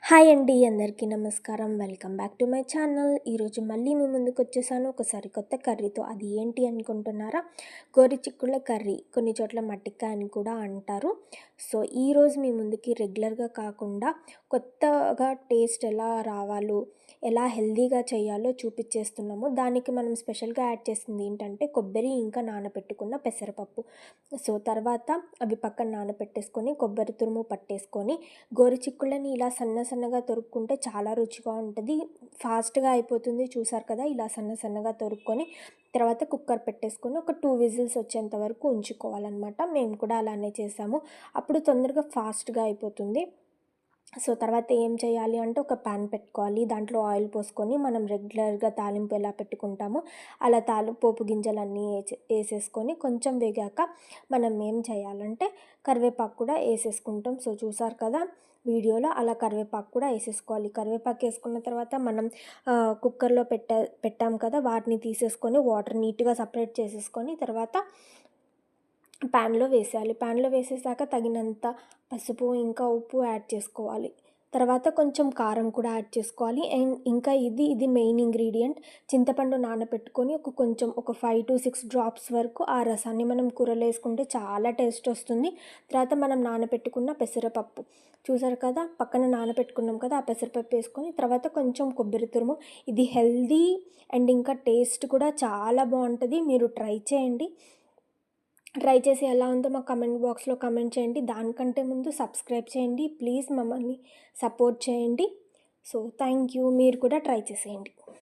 Hi అండి అందరికీ నమస్కారం. Welcome back to my channel. ఈరోజు మళ్ళీ మీ ముందుకు వచ్చేసాను. ఒకసారి కొత్త కర్రీతో అది ఏంటి అనుకుంటున్నారా? గోరి చిక్కుళ్ళ కర్రీ కొన్ని చోట్ల మట్టికాయ అని కూడా అంటారు. సో ఈరోజు మీ ముందుకి రెగ్యులర్గా కాకుండా కొత్తగా టేస్ట్ ఎలా రావాలో ఎలా హెల్దీగా చేయాలో చూపించేస్తున్నాము దానికి మనం స్పెషల్గా యాడ్ చేసింది ఏంటంటే కొబ్బరి ఇంకా నానబెట్టుకున్న పెసరపప్పు. సో తర్వాత అవి పక్కన నానబెట్టేసుకొని కొబ్బరి తురుము పట్టేసుకొని గోరి చిక్కుళ్ళని ఇలా సన్న సన్నగా తొరుక్కుంటే చాలా రుచిగా ఉంటుంది. ఫాస్ట్గా అయిపోతుంది చూసారు కదా ఇలా సన్న సన్నగా తొరుక్కొని తర్వాత కుక్కర్ పెట్టేసుకొని ఒక టూ విజిల్స్ వచ్చేంత వరకు ఉంచుకోవాలన్నమాట. మేము కూడా అలానే చేసాము. అప్పుడు తొందరగా ఫాస్ట్గా అయిపోతుంది. సో తర్వాత ఏం చేయాలి అంటే ఒక ప్యాన్ పెట్టుకోవాలి. దాంట్లో ఆయిల్ పోసుకొని మనం రెగ్యులర్గా తాలింపు ఎలా పెట్టుకుంటామో అలా తాలింపు పోపు గింజలన్నీ వేసేసుకొని కొంచెం వేగాక మనం ఏం చేయాలంటే కరివేపాకు కూడా వేసేసుకుంటాం సో చూసారు కదా వీడియోలో అలా కరివేపాకు కూడా వేసేసుకోవాలి కరివేపాకు వేసుకున్న తర్వాత మనం కుక్కర్లో పెట్ట పెట్టాం కదా వాటిని తీసేసుకొని వాటర్ నీట్గా సపరేట్ చేసేసుకొని తర్వాత ప్యాన్లో వేసేయాలి. ప్యాన్లో వేసేసాక తగినంత పసుపు ఇంకా ఉప్పు యాడ్ చేసుకోవాలి. తర్వాత కొంచెం కారం కూడా యాడ్ చేసుకోవాలి. అండ్ ఇంకా ఇది ఇది మెయిన్ ఇంగ్రీడియంట్. చింతపండు నానబెట్టుకొని ఒక కొంచెం ఒక ఫైవ్ టు సిక్స్ డ్రాప్స్ వరకు ఆ రసాన్ని మనం కూరలో వేసుకుంటే చాలా టేస్ట్ వస్తుంది. తర్వాత మనం నానబెట్టుకున్న పెసరపప్పు. చూసారు కదా పక్కన నానబెట్టుకున్నాం కదా ఆ పెసరపప్పు వేసుకొని తర్వాత కొంచెం కొబ్బరి తురుము. ఇది హెల్దీ అండ్ ఇంకా టేస్ట్ కూడా చాలా బాగుంటుంది. మీరు ట్రై చేయండి. ట్రై చేసి ఎలా ఉందో మా కమెంట్ బాక్స్లో కమెంట్ చేయండి. దానికంటే ముందు సబ్స్క్రైబ్ చేయండి. ప్లీజ్ మమ్మల్ని సపోర్ట్ చేయండి. సో థ్యాంక్ యూ మీరు కూడా ట్రై చేసేయండి.